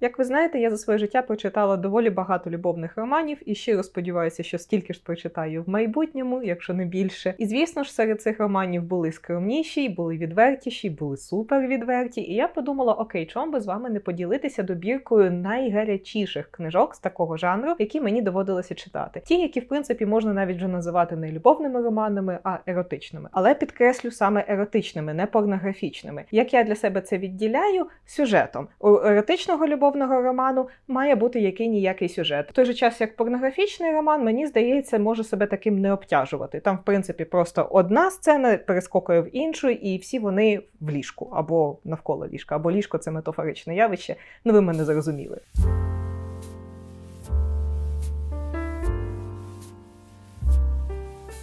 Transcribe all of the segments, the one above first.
Як ви знаєте, я за своє життя прочитала доволі багато любовних романів і щиро сподіваюся, що стільки ж прочитаю в майбутньому, якщо не більше. І звісно ж, серед цих романів були скромніші, були відвертіші, були супервідверті. І я подумала: окей, чому би з вами не поділитися добіркою найгарячіших книжок з такого жанру, які мені доводилося читати. Ті, які в принципі можна навіть вже називати не любовними романами, а еротичними. Але підкреслю саме еротичними, не порнографічними. Як я для себе це відділяю сюжетом у еротичного любовного роману має бути який ніякий сюжет. В той же час, як порнографічний роман, мені здається, може себе таким не обтяжувати. Там, в принципі, просто одна сцена перескокує в іншу, і всі вони в ліжку або навколо ліжка, або ліжко це метафоричне явище. Ну ви мене зрозуміли.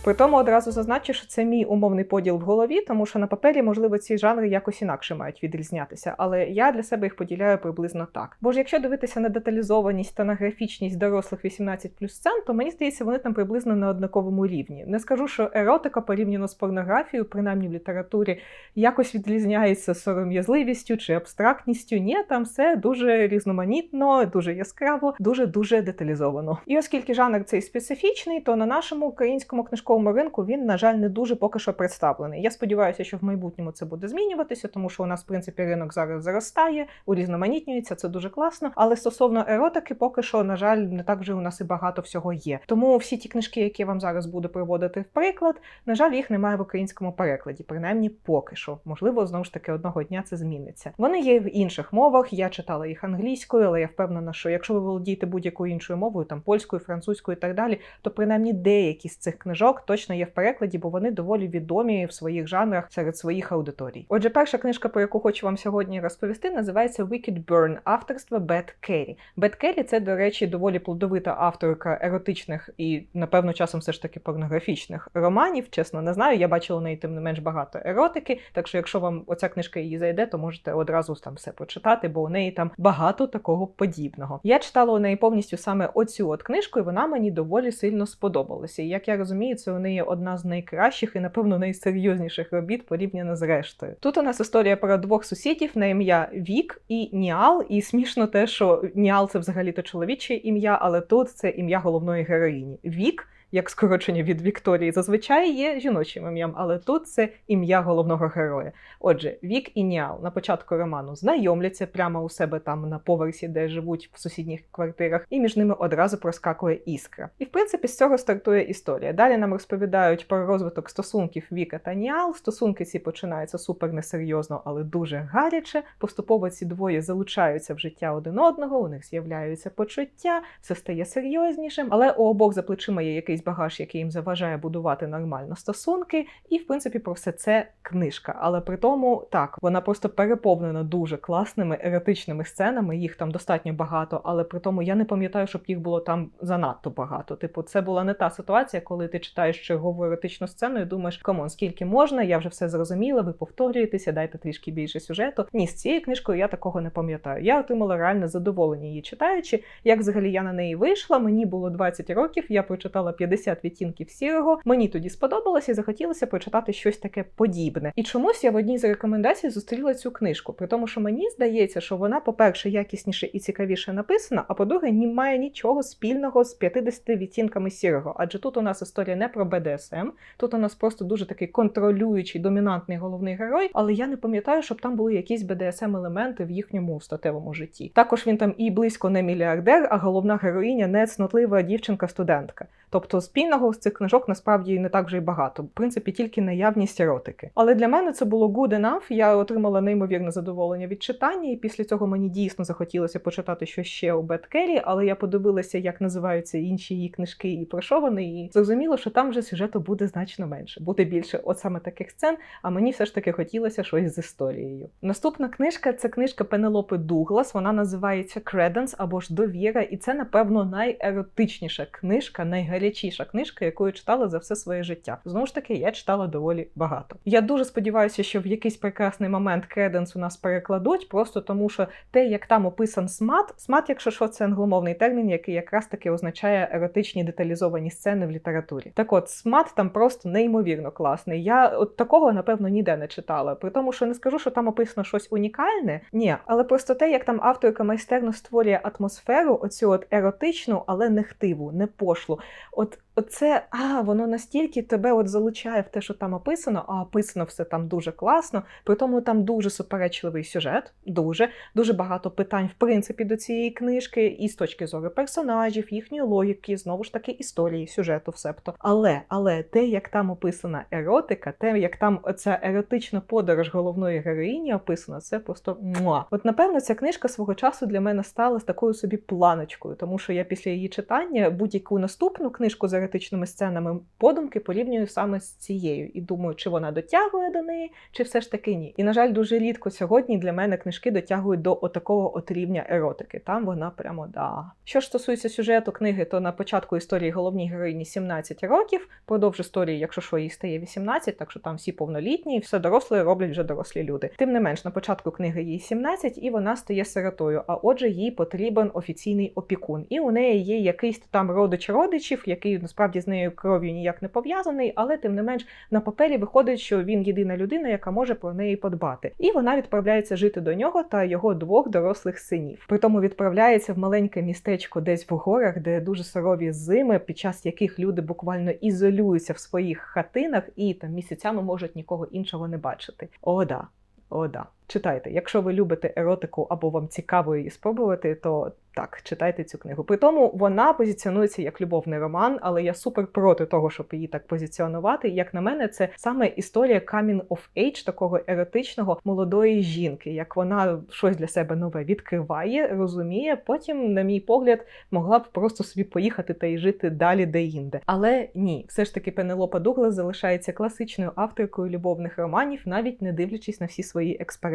При тому одразу зазначу, що це мій умовний поділ в голові, тому що на папері, можливо, ці жанри якось інакше мають відрізнятися, але я для себе їх поділяю приблизно так. Бо ж якщо дивитися на деталізованість та на графічність дорослих 18 плюс сцен, то мені здається, вони там приблизно на однаковому рівні. Не скажу, що еротика порівняно з порнографією, принаймні в літературі, якось відрізняється сором'язливістю чи абстрактністю. Ні, там все дуже різноманітно, дуже яскраво, дуже дуже деталізовано. І оскільки жанр цей специфічний, то на нашому українському книжковому ринку він, на жаль, не дуже поки що представлений. Я сподіваюся, що в майбутньому це буде змінюватися, тому що у нас, в принципі, ринок зараз зростає, урізноманітнюється, це дуже класно. Але стосовно еротики, поки що, на жаль, не так вже у нас і багато всього є. Тому всі ті книжки, які я вам зараз буду приводити в приклад, на жаль, їх немає в українському перекладі, принаймні поки що. Можливо, знову ж таки одного дня це зміниться. Вони є в інших мовах. Я читала їх англійською, але я впевнена, що якщо ви володієте будь-якою іншою мовою, там польською, французькою і так далі, то принаймні деякі з цих книжок точно є в перекладі, бо вони доволі відомі в своїх жанрах серед своїх аудиторій. Отже, перша книжка, про яку хочу вам сьогодні розповісти, називається Wicked Burn авторства Бет Керрі. Бет Керрі це, до речі, доволі плодовита авторка еротичних і, напевно, часом все ж таки порнографічних романів. Чесно, не знаю. Я бачила у неї тим не менш багато еротики. Так що, якщо вам оця книжка її зайде, то можете одразу там все почитати, бо у неї там багато такого подібного. Я читала у неї повністю саме оцю от книжку, і вона мені доволі сильно сподобалася. І як я розумію, це у неї одна з найкращих і, напевно, найсерйозніших робіт порівняно з рештою. Тут у нас історія про двох сусідів на ім'я Вік і Ніал. І смішно те, що Ніал це взагалі-то чоловіче ім'я, але тут це ім'я головної героїні. Вік. Як скорочення від Вікторії, зазвичай є жіночим ім'ям, але тут це ім'я головного героя. Отже, Вік і Ніал на початку роману знайомляться прямо у себе там на поверсі, де живуть в сусідніх квартирах, і між ними одразу проскакує іскра. І в принципі з цього стартує історія. Далі нам розповідають про розвиток стосунків Віка та Ніал. Стосунки ці починаються супер несерйозно, але дуже гаряче. Поступово ці двоє залучаються в життя один одного, у них з'являються почуття, все стає серйознішим, але у обох за плечима є якийсь багаж, який їм заважає будувати нормально стосунки. І, в принципі, про все це книжка. Але при тому так, вона просто переповнена дуже класними еротичними сценами. Їх там достатньо багато, але при тому я не пам'ятаю, щоб їх було там занадто багато. Типу, це була не та ситуація, коли ти читаєш чергову еротичну сцену і думаєш, камон, скільки можна, я вже все зрозуміла, ви повторюєтеся, дайте трішки більше сюжету. Ні, з цією книжкою я такого не пам'ятаю. Я отримала реальне задоволення її читаючи. Як взагалі я на неї вийшла, мені було 20 років, я прочитала 50 відтінків сірого. Мені тоді сподобалося і захотілося прочитати щось таке подібне. І чомусь я в одній з рекомендацій зустріла цю книжку, при тому, що мені здається, що вона, по-перше, якісніше і цікавіше написана, а по-друге, не має нічого спільного з 50 відтінками сірого. Адже тут у нас історія не про БДСМ, тут у нас просто дуже такий контролюючий, домінантний головний герой, але я не пам'ятаю, щоб там були якісь БДСМ-елементи в їхньому статевому житті. Також він там і близько не мільярдер, а головна героїня не цнотлива дівчинка-студентка. Тобто спільного з цих книжок насправді не так вже й багато. В принципі, тільки наявність еротики. Але для мене це було good enough. Я отримала неймовірне задоволення від читання, і після цього мені дійсно захотілося почитати щось ще у Бет Керрі, але я подивилася, як називаються інші її книжки і про що вони, і зрозуміло, що там вже сюжету буде значно менше, буде більше от саме таких сцен. А мені все ж таки хотілося щось з історією. Наступна книжка це книжка Пенелопи Дуглас. Вона називається Credence або ж Довіра, і це, напевно, найеротичніша книжка, найгарячіша найгарячіша книжка, яку я читала за все своє життя. Знову ж таки, я читала доволі багато. Я дуже сподіваюся, що в якийсь прекрасний момент креденс у нас перекладуть, просто тому що те, як там описан смат, смат, якщо що, це англомовний термін, який якраз таки означає еротичні деталізовані сцени в літературі. Так от, смат там просто неймовірно класний. Я от такого напевно ніде не читала. При тому, що не скажу, що там описано щось унікальне, ні, але просто те, як там авторка майстерно створює атмосферу, оцю от еротичну, але не хтиву, не пошлу. От Оце, а, воно настільки тебе от залучає в те, що там описано, а описано все там дуже класно. При тому там дуже суперечливий сюжет, дуже дуже багато питань, в принципі, до цієї книжки, і з точки зору персонажів, їхньої логіки, знову ж таки, історії, сюжету, всебто. Але, але те, як там описана еротика, те, як там оця еротична подорож головної героїні описана, це просто муа. От напевно, ця книжка свого часу для мене стала такою собі планочкою, тому що я після її читання будь-яку наступну книжку за еротичними сценами подумки порівнюю саме з цією і думаю, чи вона дотягує до неї, чи все ж таки ні. І на жаль, дуже рідко сьогодні для мене книжки дотягують до отакого от рівня еротики. Там вона прямо да. Що ж стосується сюжету книги, то на початку історії головній героїні 17 років, продовж історії, якщо що їй стає 18, так що там всі повнолітні, і все доросле роблять вже дорослі люди. Тим не менш, на початку книги їй 17, і вона стає сиротою. А отже, їй потрібен офіційний опікун. І у неї є якийсь там родич родичів, який насправді з нею кров'ю ніяк не пов'язаний, але тим не менш на папері виходить, що він єдина людина, яка може про неї подбати. І вона відправляється жити до нього та його двох дорослих синів. Притому відправляється в маленьке містечко десь в горах, де дуже сурові зими, під час яких люди буквально ізолюються в своїх хатинах і там місяцями можуть нікого іншого не бачити. О, да. О, да. Читайте, якщо ви любите еротику або вам цікаво її спробувати, то так, читайте цю книгу. При тому вона позиціонується як любовний роман, але я супер проти того, щоб її так позиціонувати. Як на мене, це саме історія coming of age, такого еротичного молодої жінки, як вона щось для себе нове відкриває, розуміє. Потім, на мій погляд, могла б просто собі поїхати та й жити далі де-інде. Але ні, все ж таки Пенелопа Дуглас залишається класичною авторкою любовних романів, навіть не дивлячись на всі свої експерименти.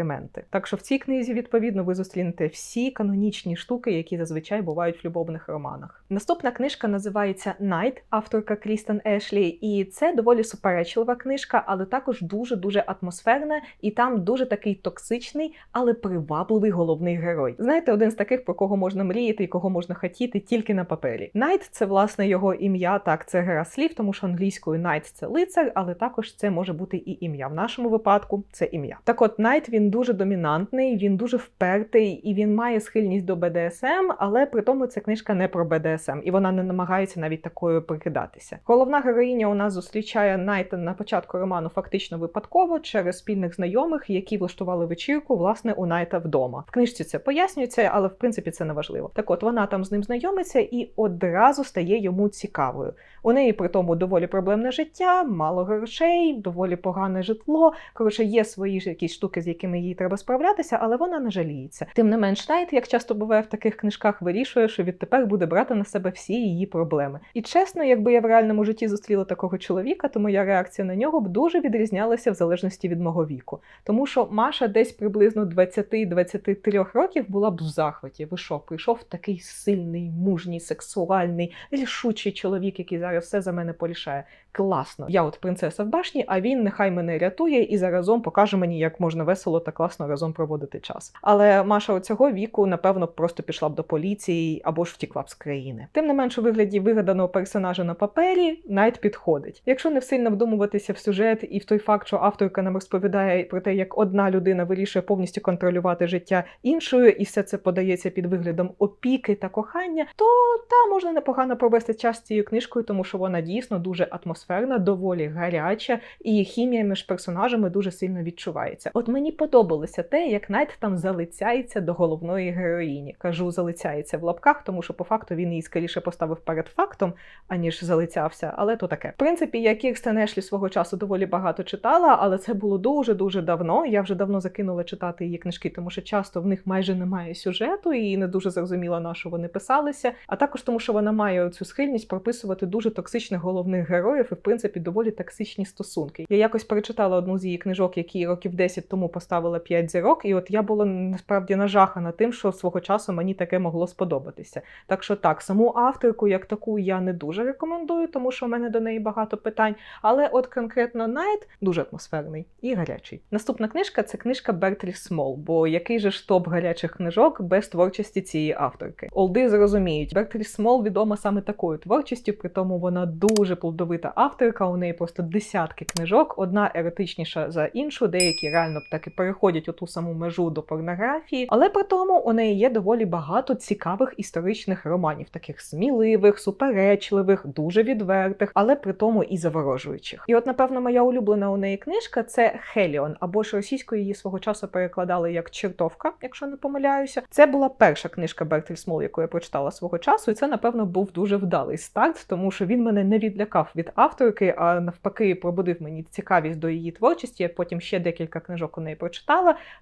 Так що в цій книзі, відповідно, ви зустрінете всі канонічні штуки, які зазвичай бувають в любовних романах. Наступна книжка називається Найт, авторка Крістен Ешлі, і це доволі суперечлива книжка, але також дуже дуже атмосферна, і там дуже такий токсичний, але привабливий головний герой. Знаєте, один з таких, про кого можна мріяти і кого можна хотіти тільки на папері. Найт це власне його ім'я. Так, це гра слів, тому що англійською Найт це лицар, але також це може бути і ім'я. В нашому випадку це ім'я. Так, от Найт він дуже домінантний, він дуже впертий і він має схильність до БДСМ. Але при тому ця книжка не про БДСМ, і вона не намагається навіть такою прикидатися. Головна героїня у нас зустрічає Найта на початку роману фактично випадково через спільних знайомих, які влаштували вечірку власне у Найта вдома. В книжці це пояснюється, але в принципі це не важливо. Так, от вона там з ним знайомиться і одразу стає йому цікавою. У неї при тому доволі проблемне життя, мало грошей, доволі погане житло. Коротше, є свої ж якісь штуки, з якими їй треба справлятися, але вона не жаліється. Тим не менш, Найт, як часто буває в таких книжках, вирішує, що відтепер буде брати на себе всі її проблеми. І чесно, якби я в реальному житті зустріла такого чоловіка, то моя реакція на нього б дуже відрізнялася в залежності від мого віку. Тому що Маша десь приблизно 20-23 років була б в захваті. Ви що, прийшов такий сильний, мужній, сексуальний, рішучий чоловік, який зараз все за мене порішає. Класно. Я от принцеса в башні, а він нехай мене рятує і заразом покаже мені, як можна весело та класно разом проводити час. Але Маша у цього віку, напевно, просто пішла б до поліції або ж втікла б з країни. Тим не менш, у вигляді вигаданого персонажа на папері Найт підходить. Якщо не сильно вдумуватися в сюжет і в той факт, що авторка нам розповідає про те, як одна людина вирішує повністю контролювати життя іншою, і все це подається під виглядом опіки та кохання, то та можна непогано провести час цією книжкою, тому що вона дійсно дуже атмосферна, доволі гаряча, і хімія між персонажами дуже сильно відчувається. От мені подобалося те, як Найт там залицяється до головної героїні. Кажу, залицяється в лапках, тому що по факту він її скоріше поставив перед фактом, аніж залицявся, але то таке. В принципі, я Кірстен Ешлі свого часу доволі багато читала, але це було дуже дуже давно. Я вже давно закинула читати її книжки, тому що часто в них майже немає сюжету, і не дуже зрозуміла, на що вони писалися. А також тому, що вона має цю схильність прописувати дуже токсичних головних героїв і, в принципі, доволі токсичні стосунки. Я якось перечитала одну з її книжок, які років 10 тому поставили поставила 5 зірок, і от я була насправді нажахана тим, що свого часу мені таке могло сподобатися. Так що так, саму авторку як таку я не дуже рекомендую, тому що в мене до неї багато питань. Але от конкретно Найт дуже атмосферний і гарячий. Наступна книжка це книжка Бертрі Смол, бо який же ж топ гарячих книжок без творчості цієї авторки. Олди зрозуміють, Бертрі Смол відома саме такою творчістю, при тому вона дуже плодовита авторка. У неї просто десятки книжок, одна еротичніша за іншу, деякі реально таки переходять у ту саму межу до порнографії. Але при тому у неї є доволі багато цікавих історичних романів, таких сміливих, суперечливих, дуже відвертих, але при тому і заворожуючих. І от, напевно, моя улюблена у неї книжка це Хеліон, або ж російською її свого часу перекладали як чертовка, якщо не помиляюся. Це була перша книжка Бертрі Смол, яку я прочитала свого часу, і це, напевно, був дуже вдалий старт, тому що він мене не відлякав від авторки, а навпаки, пробудив мені цікавість до її творчості. Я потім ще декілька книжок у неї прочитала,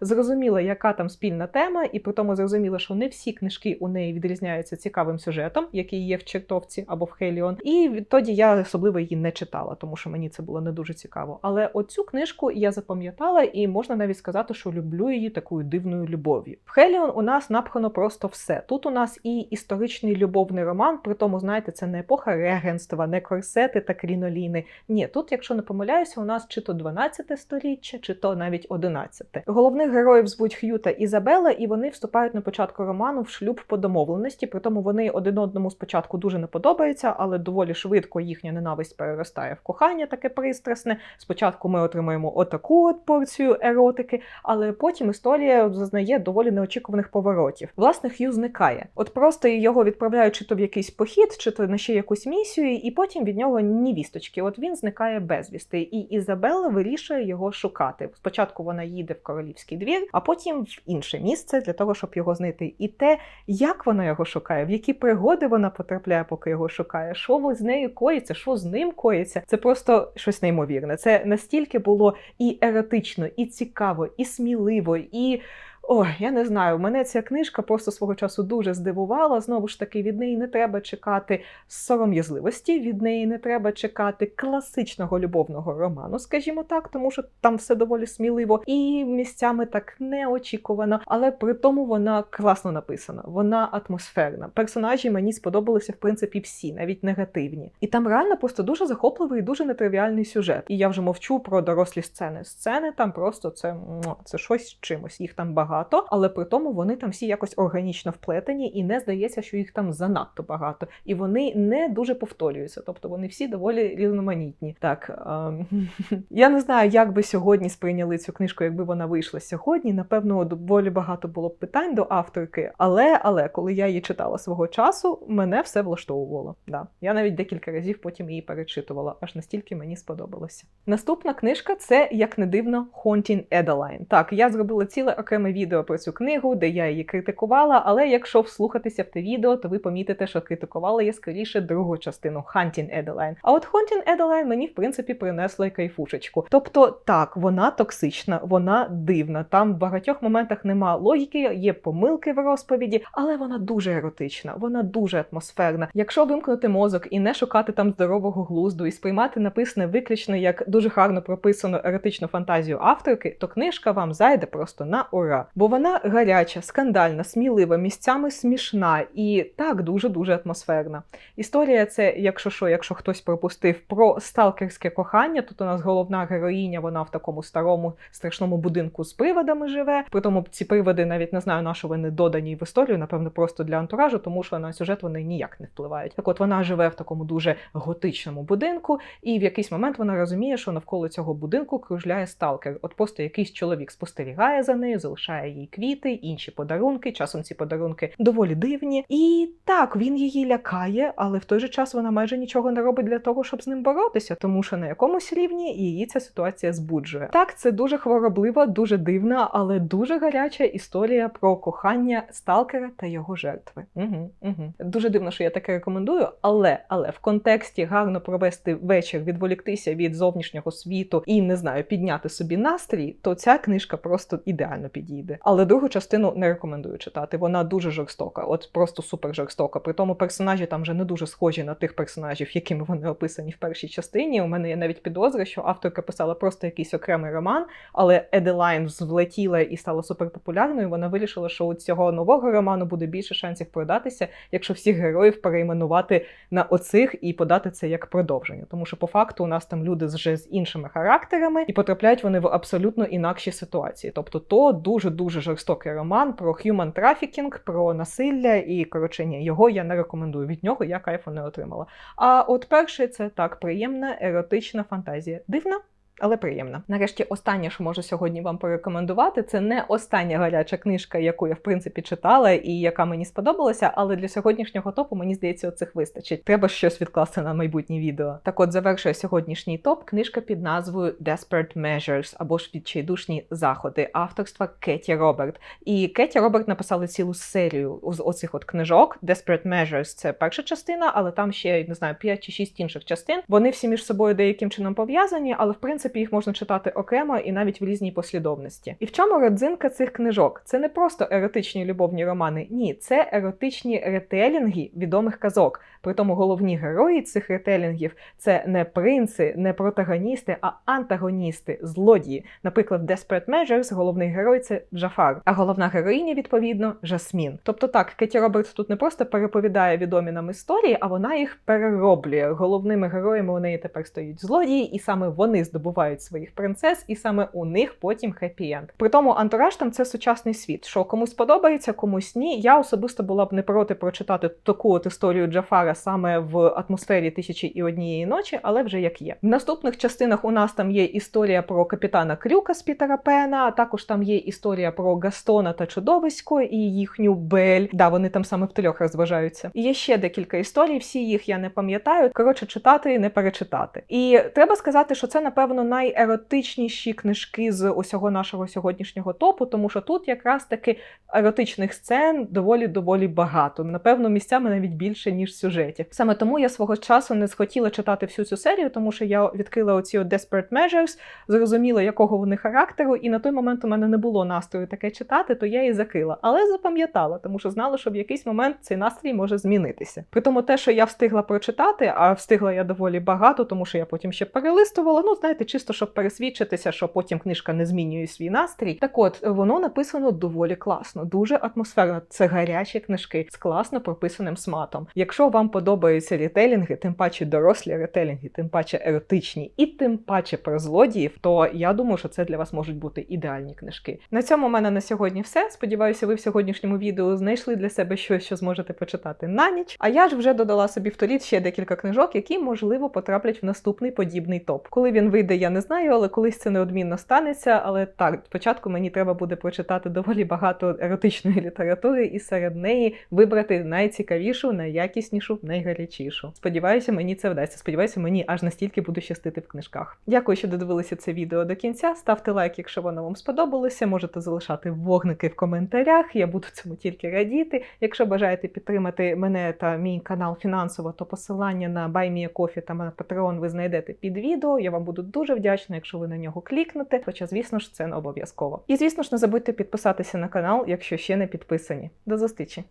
зрозуміла, яка там спільна тема, і при тому зрозуміла, що не всі книжки у неї відрізняються цікавим сюжетом, який є в чертовці або в Хеліон. І відтоді я особливо її не читала, тому що мені це було не дуже цікаво. Але оцю книжку я запам'ятала, і можна навіть сказати, що люблю її такою дивною любов'ю. В Хеліон у нас напхано просто все. Тут у нас і історичний любовний роман, при тому, знаєте, це не епоха регенства, не корсети та кріноліни. Ні, тут, якщо не помиляюся, у нас чи то 12 століття, чи то навіть 11. Головних героїв звуть Х'ю та Ізабела, і вони вступають на початку роману в шлюб по домовленості. При тому вони один одному спочатку дуже не подобаються, але доволі швидко їхня ненависть переростає в кохання, таке пристрасне. Спочатку ми отримаємо отаку от порцію еротики, але потім історія зазнає доволі неочікуваних поворотів. Власне, Х'ю зникає. От просто його відправляють чи то в якийсь похід, чи то на ще якусь місію, і потім від нього ні вісточки. От він зникає безвісти, і Ізабела вирішує його шукати. Спочатку вона їде в королівський двір, а потім в інше місце для того, щоб його знайти. І те, як вона його шукає, в які пригоди вона потрапляє, поки його шукає, що з нею коїться, що з ним коїться. Це просто щось неймовірне. Це настільки було і еротично, і цікаво, і сміливо, і. Ой, я не знаю. Мене ця книжка просто свого часу дуже здивувала. Знову ж таки, від неї не треба чекати сором'язливості, від неї не треба чекати класичного любовного роману, скажімо так, тому що там все доволі сміливо і місцями так неочікувано. Але при тому вона класно написана, вона атмосферна. Персонажі мені сподобалися в принципі всі, навіть негативні. І там реально просто дуже захопливий і дуже нетривіальний сюжет. І я вже мовчу про дорослі сцени. Сцени там просто це, це щось чимось. Їх там багато багато, але при тому вони там всі якось органічно вплетені, і не здається, що їх там занадто багато. І вони не дуже повторюються, тобто вони всі доволі різноманітні. Так ем, я не знаю, як би сьогодні сприйняли цю книжку, якби вона вийшла сьогодні. Напевно, доволі багато було б питань до авторки, але але коли я її читала свого часу, мене все влаштовувало. Да. Я навіть декілька разів потім її перечитувала, аж настільки мені сподобалося. Наступна книжка це як не дивно Haunting Edeline. Так, я зробила ціле окреме відео відео про цю книгу, де я її критикувала. Але якщо вслухатися в те відео, то ви помітите, що критикувала я скоріше другу частину Hunting Edeline. А от Hunting Edeline мені в принципі принесла кайфушечку. Тобто, так, вона токсична, вона дивна. Там в багатьох моментах нема логіки, є помилки в розповіді, але вона дуже еротична, вона дуже атмосферна. Якщо вимкнути мозок і не шукати там здорового глузду, і сприймати написане виключно як дуже гарно прописану еротичну фантазію авторки, то книжка вам зайде просто на ура бо вона гаряча, скандальна, смілива, місцями смішна і так дуже-дуже атмосферна. Історія це, якщо що, якщо хтось пропустив про сталкерське кохання, тут у нас головна героїня, вона в такому старому страшному будинку з приводами живе. При тому ці приводи навіть не знаю, на що вони додані в історію, напевно, просто для антуражу, тому що на сюжет вони ніяк не впливають. Так от вона живе в такому дуже готичному будинку, і в якийсь момент вона розуміє, що навколо цього будинку кружляє сталкер. От просто якийсь чоловік спостерігає за нею, залишає посилає їй квіти, інші подарунки. Часом ці подарунки доволі дивні. І так, він її лякає, але в той же час вона майже нічого не робить для того, щоб з ним боротися, тому що на якомусь рівні її ця ситуація збуджує. Так, це дуже хвороблива, дуже дивна, але дуже гаряча історія про кохання сталкера та його жертви. Угу, угу. Дуже дивно, що я таке рекомендую, але але в контексті гарно провести вечір, відволіктися від зовнішнього світу і не знаю, підняти собі настрій, то ця книжка просто ідеально підійде. Вийде. Але другу частину не рекомендую читати. Вона дуже жорстока, от просто супер жорстока. При тому персонажі там вже не дуже схожі на тих персонажів, якими вони описані в першій частині. У мене є навіть підозра, що авторка писала просто якийсь окремий роман, але Еделайн влетіла і стала суперпопулярною. Вона вирішила, що у цього нового роману буде більше шансів продатися, якщо всіх героїв перейменувати на оцих і подати це як продовження. Тому що по факту у нас там люди вже з іншими характерами, і потрапляють вони в абсолютно інакші ситуації. Тобто, то дуже дуже жорстокий роман про human trafficking, про насилля і коротше, ні, його я не рекомендую. Від нього я кайфу не отримала. А от перший це так приємна еротична фантазія. Дивна. Але приємна. Нарешті, останнє, що можу сьогодні вам порекомендувати, це не остання гаряча книжка, яку я в принципі читала і яка мені сподобалася. Але для сьогоднішнього топу мені здається, оцих вистачить. Треба щось відкласти на майбутнє відео. Так, от завершує сьогоднішній топ книжка під назвою Desperate Measures або ж відчайдушні заходи авторства Кеті Роберт. І Кеті Роберт написали цілу серію з оцих от книжок. Desperate Measures – це перша частина, але там ще не знаю 5 чи 6 інших частин. Вони всі між собою деяким чином пов'язані, але в принципі їх можна читати окремо і навіть в різній послідовності. І в чому родзинка цих книжок? Це не просто еротичні любовні романи, ні, це еротичні ретелінги відомих казок. Притому головні герої цих ретелінгів це не принци, не протагоністи, а антагоністи, злодії. Наприклад, в Desperate Measures головний герой це Джафар, а головна героїня, відповідно, Жасмін. Тобто так, Кеті Робертс тут не просто переповідає відомі нам історії, а вона їх перероблює. Головними героями у неї тепер стоять злодії, і саме вони здобувають своїх принцес, і саме у них потім хеппі-енд. При тому антураж там це сучасний світ. Що комусь подобається, комусь ні. Я особисто була б не проти прочитати таку от історію Джафара саме в атмосфері тисячі і однієї ночі, але вже як є. В наступних частинах у нас там є історія про капітана Крюка з Пітера Пена, а також там є історія про Гастона та Чудовисько і їхню Бель. Да, вони там саме в трьох розважаються. Є ще декілька історій, всі їх я не пам'ятаю. Коротше, читати і не перечитати. І треба сказати, що це напевно найеротичніші книжки з усього нашого сьогоднішнього топу, тому що тут якраз таки еротичних сцен доволі доволі багато. Напевно, місцями навіть більше ніж сюжетів. Саме тому я свого часу не схотіла читати всю цю серію, тому що я відкрила оці от Desperate Measures, зрозуміла, якого вони характеру, і на той момент у мене не було настрою таке читати, то я її закрила. Але запам'ятала, тому що знала, що в якийсь момент цей настрій може змінитися. При тому, те, що я встигла прочитати, а встигла я доволі багато, тому що я потім ще перелистувала. Ну, знаєте, чисто щоб пересвідчитися, що потім книжка не змінює свій настрій. Так от воно написано доволі класно, дуже атмосферно. Це гарячі книжки з класно прописаним сматом. Якщо вам подобаються рітелінги, тим паче дорослі рітелінги, тим паче еротичні, і тим паче про злодіїв, то я думаю, що це для вас можуть бути ідеальні книжки. На цьому в мене на сьогодні все. Сподіваюся, ви в сьогоднішньому відео знайшли для себе щось, що зможете почитати на ніч. А я ж вже додала собі в торіт ще декілька книжок, які можливо потраплять в наступний подібний топ. Коли він вийде, я не знаю, але колись це неодмінно станеться. Але так, спочатку мені треба буде прочитати доволі багато еротичної літератури, і серед неї вибрати найцікавішу, найякіснішу, найгарячішу. Сподіваюся, мені це вдасться. Сподіваюся, мені аж настільки буде щастити в книжках. Дякую, що додивилися це відео до кінця. Ставте лайк, якщо воно вам сподобалося. Можете залишати вогники в коментарях. Я буду цьому тільки радіти. Якщо бажаєте підтримати мене та мій канал фінансово, то посилання на BuyMeACoffee та на Patreon ви знайдете під відео. Я вам буду дуже вдячна, якщо ви на нього клікнете. Хоча, звісно ж, це не обов'язково. І звісно ж, не забудьте підписатися на канал, якщо ще не підписані. До зустрічі!